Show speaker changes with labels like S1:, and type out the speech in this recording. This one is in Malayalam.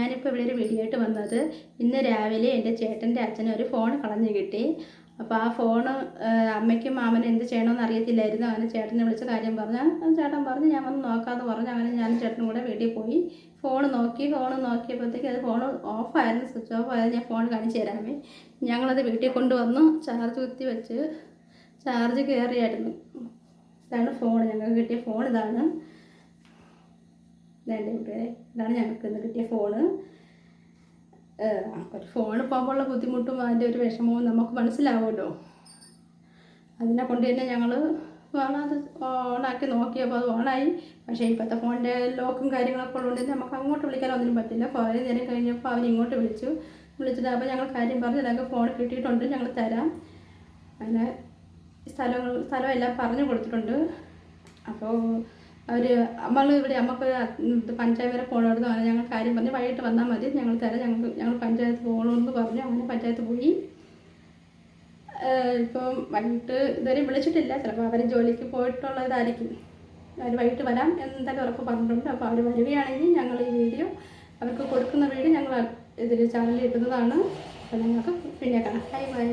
S1: ഞാനിപ്പോൾ ഇവിടെ ഒരു വീഡിയോ ആയിട്ട് വന്നത്. ഇന്ന് രാവിലെ എന്റെ ചേട്ടന്റെ അച്ഛന് ഒരു ഫോൺ കളഞ്ഞു കിട്ടി. അപ്പോൾ ആ ഫോണ് അമ്മയ്ക്കും മാമനും എന്ത് ചെയ്യണമെന്ന് അറിയത്തില്ലായിരുന്നു. അങ്ങനെ ചേട്ടനെ വിളിച്ച കാര്യം പറഞ്ഞു ചേട്ടൻ പറഞ്ഞു ഞാൻ വന്ന് നോക്കാമെന്ന് പറഞ്ഞു. അങ്ങനെ ഞാൻ ചേട്ടനും കൂടെ വീട്ടിൽ പോയി. ഫോൺ നോക്കി ഫോൺ നോക്കിയപ്പോഴത്തേക്ക് അത് ഫോൺ ഓഫായിരുന്നു സ്വിച്ച് ഓഫ് ആയത് ഞാൻ ഫോൺ കാണിച്ചു തരാമേ. ഞങ്ങളത് വീട്ടിൽ കൊണ്ടുവന്നു. ചാർജ് കുത്തി വെച്ച് ചാർജ് കയറിയായിരുന്നു. ഇതാണ് ഫോൺ. ഞങ്ങൾക്ക് കിട്ടിയ ഫോൺ ഇതാണ്. ഇതാണ് കൂട്ടുകാരെ ഇതാണ് ഞങ്ങൾക്ക് ഇന്ന് കിട്ടിയ ഫോണ് ഒരു ഫോണ് പോകുമ്പോഴുള്ള ബുദ്ധിമുട്ടും അതിന്റെ ഒരു വിഷമവും നമുക്ക് മനസ്സിലാവുമല്ലോ. അതിനെ കൊണ്ട് തന്നെ ഞങ്ങൾ അത് ഓണാക്കി നോക്കിയപ്പോൾ അത് ഓണായി പക്ഷേ ഇപ്പോഴത്തെ ഫോണിന്റെ ലോക്കും കാര്യങ്ങളൊക്കെ ഉള്ളതുകൊണ്ട് നമുക്ക് അങ്ങോട്ട് വിളിക്കാൻ ഒന്നിനും പറ്റില്ല. കുറേ നേരം കഴിഞ്ഞപ്പോൾ അവർ ഇങ്ങോട്ട് വിളിച്ചു. വിളിച്ചിട്ട് അപ്പോൾ ഞങ്ങൾ കാര്യം പറഞ്ഞു ഞങ്ങൾക്ക് ഫോൺ കിട്ടിയിട്ടുണ്ട് ഞങ്ങൾ തരാം. അങ്ങനെ സ്ഥലങ്ങൾ സ്ഥലമെല്ലാം പറഞ്ഞു കൊടുത്തിട്ടുണ്ട്. അപ്പോൾ അവർ നമ്മൾ ഇവിടെ നമുക്ക് പഞ്ചായത്ത് വരെ പോകണമെന്ന് പറഞ്ഞു ഞങ്ങൾ കാര്യം പറഞ്ഞു വൈകിട്ട് വന്നാൽ മതി. ഞങ്ങൾ തരാം. ഞങ്ങൾ ഞങ്ങൾ പഞ്ചായത്ത് പോകണമെന്ന് പറഞ്ഞു. അങ്ങനെ പഞ്ചായത്ത് പോയി. ഇപ്പം വൈകിട്ട് ഇതുവരെ വിളിച്ചിട്ടില്ല. ചിലപ്പോൾ അവർ ജോലിക്ക് പോയിട്ടുള്ളതായിരിക്കും. അവർ വൈകിട്ട് വരാം എന്തായാലും ഉറപ്പ് പറഞ്ഞിട്ടുണ്ട്. അപ്പോൾ അവർ വരികയാണെങ്കിൽ ഞങ്ങൾ ഈ വീഡിയോ അവർക്ക് കൊടുക്കുന്ന വീഡിയോ ഞങ്ങൾ ഇതിൽ ചാനലിൽ ഇടുന്നതാണ്. അപ്പോൾ ഞങ്ങൾക്ക് പിന്നെ കാണാം. Bye bye.